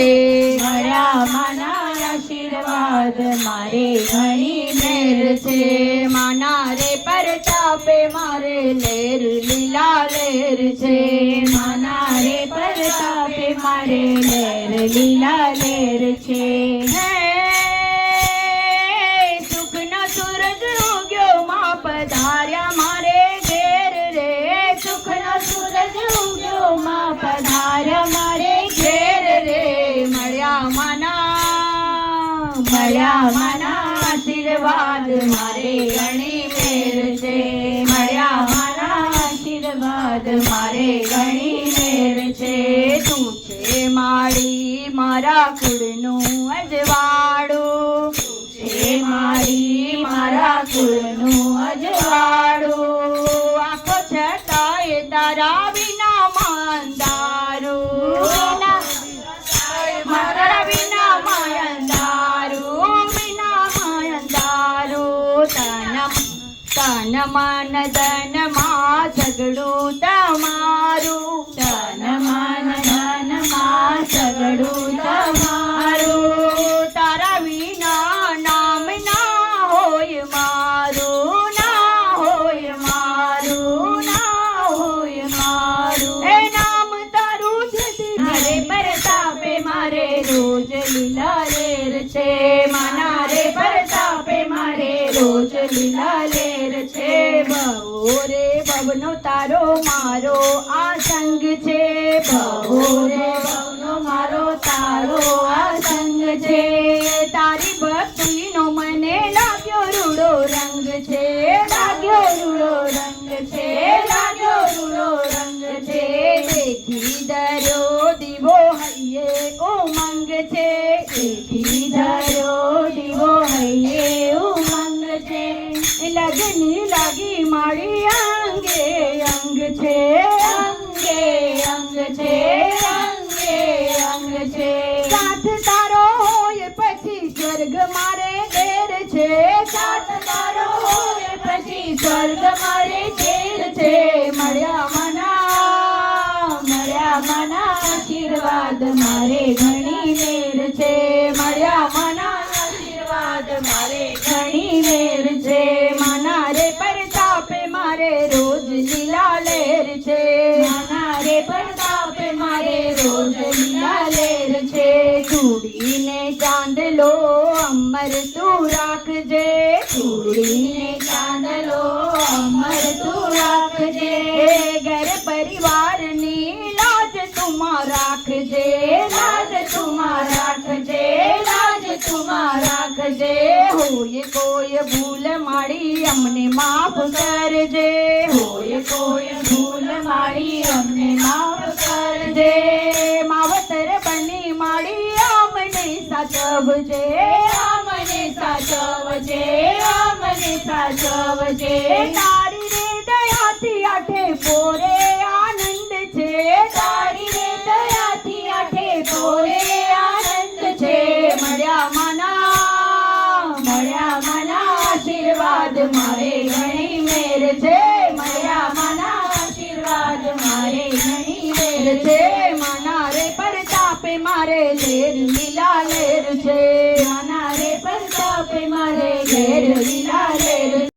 છે મળ્યા માના આશીર્વાદ મારે ઘણી મેર છે. માના રે પરતાપે મારે લેર લીલા લેર છે. માના રે પરતાપે મારે લેર લીલા લેર છે. હે સુખનો સૂરજ ઉગ્યો માં પધાર્યા મળ્યા માના આશીર્વાદ, મારે ઘણી મેર છે. મળ્યા મારા આશીર્વાદ, મારે ઘણી મેર છે. તું છે માળી મારા કુળનું અજવાળું. છે મારી, મારા કુળનું તન મન ધનમાં ઝઘડું તમારું તન મન ધનમાં સગડું તમારું તારા વિના નામ ના હોય મારું ના હોય મારું ના હોય મારું એ નામ તારું છે મારે પરતાપે મારે રોજ લીલા રેર છે માના રે પરતાપે મારે રોજ લીલા છે. બહુ રે બબનો તારો મારો, આ સંગ છે. બહુ રે બહુનો મારો તારો, આ સંગ છે. તારી ભક્તિનો મને લાગ્યો રૂડો રંગ છે, લાગ્યો રૂડો રંગ છે, લાગ્યો રૂડો રંગ છે. દેખી દરો દીવો હૈયે, ઉમંગ છે. દેખી સ્વર્ગ મારે ઘેર છે સાત તારો હોય પછી સ્વર્ગ મારે ઘેર છે. મળ્યા મના મળ્યા મના, આશીર્વાદ મારે ચાંદલો અમર તું રાખજે. ચૂડીને ચાંદલો અમર તું રાખજે. ઘર પરિવારની લાજ તુમા રાખજે. લાજ તુમા રાખજે. લાજ તુમા રાખજે. હોય કોઈ ભૂલ માડી અમને માફ કરજે. હોય કોઈ ભૂલ સાચવજે આમને સાચવજે આમને સાચવજે. તારી રે દયાથી આઠે પોરે આનંદ છે. તારી રે દયાથી આઠે પોરે આનંદ છે. મળ્યા મના મળ્યા મના આશીર્વાદ મારે ઘણી મેર છે. મારે લેર લીલા લેર છે માના રે પ્રતાપે મારે ઘેર લીલા લેર